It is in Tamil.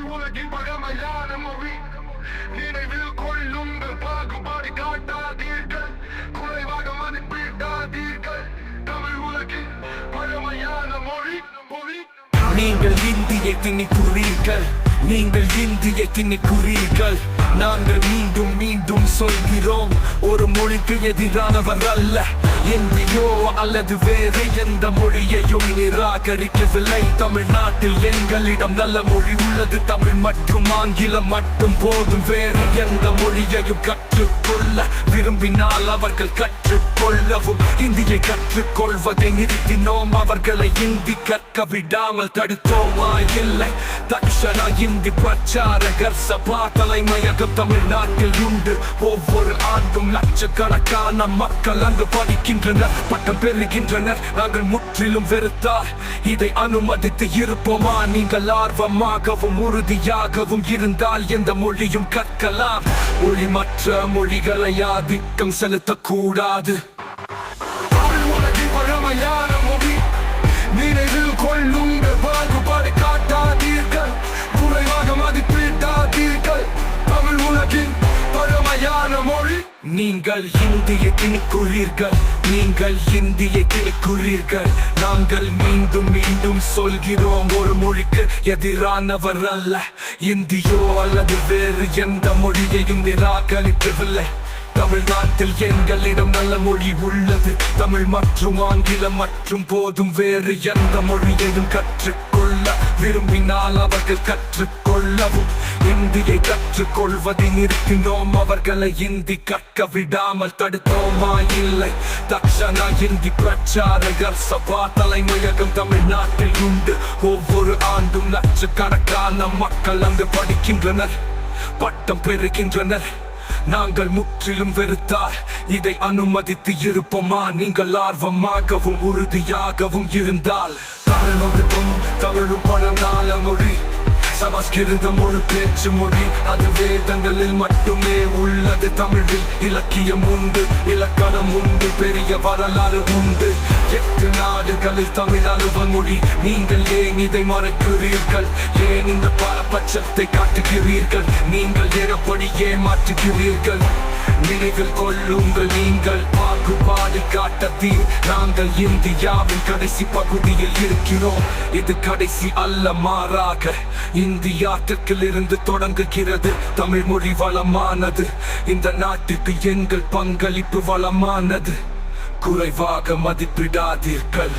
தமிழ் உலகின் பழமையான மொழி. நினைவில் கொள்ளுங்கள் பாகுபாடு காட்டாதீர்கள். குறைவாக மதிப்பிடாதீர்கள் தமிழ் உலகின் பழமையான மொழி. மொழி. நீங்கள் இந்தியை திணிக்குறீர்கள் நீங்கள் இந்தியை திணிக்குறீர்கள் நாங்கள் மீண்டும் மீண்டும் சொல்கிறோம் ஒரு மொழிக்கு எதிரானவர் அல்ல. இந்தியோ அல்லது வேறு எந்த மொழியையும் நிராகரிக்கவில்லை. தமிழ்நாட்டில் எங்களிடம் நல்ல மொழி உள்ளது. தமிழ் மற்றும் ஆங்கிலம் மட்டும் போதும். வேறு எந்த மொழியையும் கற்றுக்கொள்ள விரும்பினால் அவர்கள் கொள்ளவும் இந்தியை கற்றுக்கொள்வதை நிறுத்தினோம் அவர்களை இந்தி கற்க விடாமல் தடுத்தோமா? இல்லை. தக்ஷணா இந்தி பிரச்சாரகர் சபா தலைமையகம் தமிழ்நாட்டில் உண்டு. ஒவ்வொரு ஆண்டும் லட்சக்கணக்கான மக்கள் அங்கு படிக்கின்றனர். பட்டம் பெறுகின்றனர். நாங்கள் முற்றிலும் வெறுத்தார் இதை அனுமதித்து இருப்போமா? நீங்கள் ஆர்வமாகவும் உறுதியாகவும் இருந்தால் எந்த மொழியும் கற்கலாம். மொழி மற்ற மொழிகளை ஆதிக்கம் செலுத்தக்கூடாது. தமிழ் உலகின் பழமையான மொழி நினைவில் கொள்ளுங்கள் பாகுபாடு காட்டாதீர்கள். குறைவாக மதிப்பிடாதீர்கள் தமிழ் உலகின் பழமையான மொழி நீங்கள் இந்திய திணிக்குறீர்கள் நீங்கள் இந்திய திணிக்குறீர்கள் நாங்கள் மீண்டும் மீண்டும் சொல்கிறோம் ஒரு மொழிக்கு எதிரானவர் அல்ல. இந்தியோ அல்லது வேறு எந்த மொழியையும் நிராகரிக்கவில்லை. தமிழ்நாட்டில் எங்களிடம் நல்ல மொழி உள்ளது. தமிழ் மற்றும் ஆங்கிலம் மற்றும் போதும் வேறு எந்த மொழியையும் கற்றுக்கொள்ள விரும்பினால் அவர்கள் கற்றுக்கொள்ளவும். இந்தியை கற்றுக்கொள்வதை நிறுத்தினோம். அவர்களை இந்தி கற்க விடாமல் தடுத்தோமா? இல்லை. தக்ஷணா இந்தி பிரச்சாரகர் சபா தலைமையகம் தமிழ்நாட்டில் உண்டு. ஒவ்வொரு ஆண்டும் லட்சக்கணக்கான மக்கள் அங்கு படிக்கின்றனர். பட்டம் பெறுகின்றனர். நாங்கள் முற்றிலும் வெறுத்தார் இதை அனுமதித்து இருப்போமா? நீங்கள் ஆர்வமாகவும் உறுதியாகவும் இருந்தால். தமிழும் தமிழும் பழங்கால மொழி. சமஸ்கிருதம் ஒரு பேச்சு மொழி. அது வேதங்களில் மட்டுமே உள்ளது. தமிழில் இலக்கியம் உண்டு இலக்கணம் உண்டு பெரிய வரலாறு உண்டு. எட்டு நாடுகளில் தமிழ் அலுவல் மொழி. நீங்கள் ஏன் இதை மறைக்கிறீர்கள்? ஏன் இந்த பாரபட்சத்தை காட்டுகிறீர்கள் நீங்கள் எப்படி ஏமாற்றுகிறீர்கள் நினைவில் கொள்ளுங்கள் நீங்கள். பாகுபாடு காட்டத்தில் நாங்கள் இந்தியாவின் கடைசி பகுதியில் இருக்கிறோம். இது கடைசி அல்ல மாறாக இந்தியா இருந்து தொடங்குகிறது. தமிழ் மொழி வளமானது. இந்த நாட்டிற்கு எங்கள் பங்களிப்பு வளமானது. குறைவாக மதிப்பிடாதீர்கள்.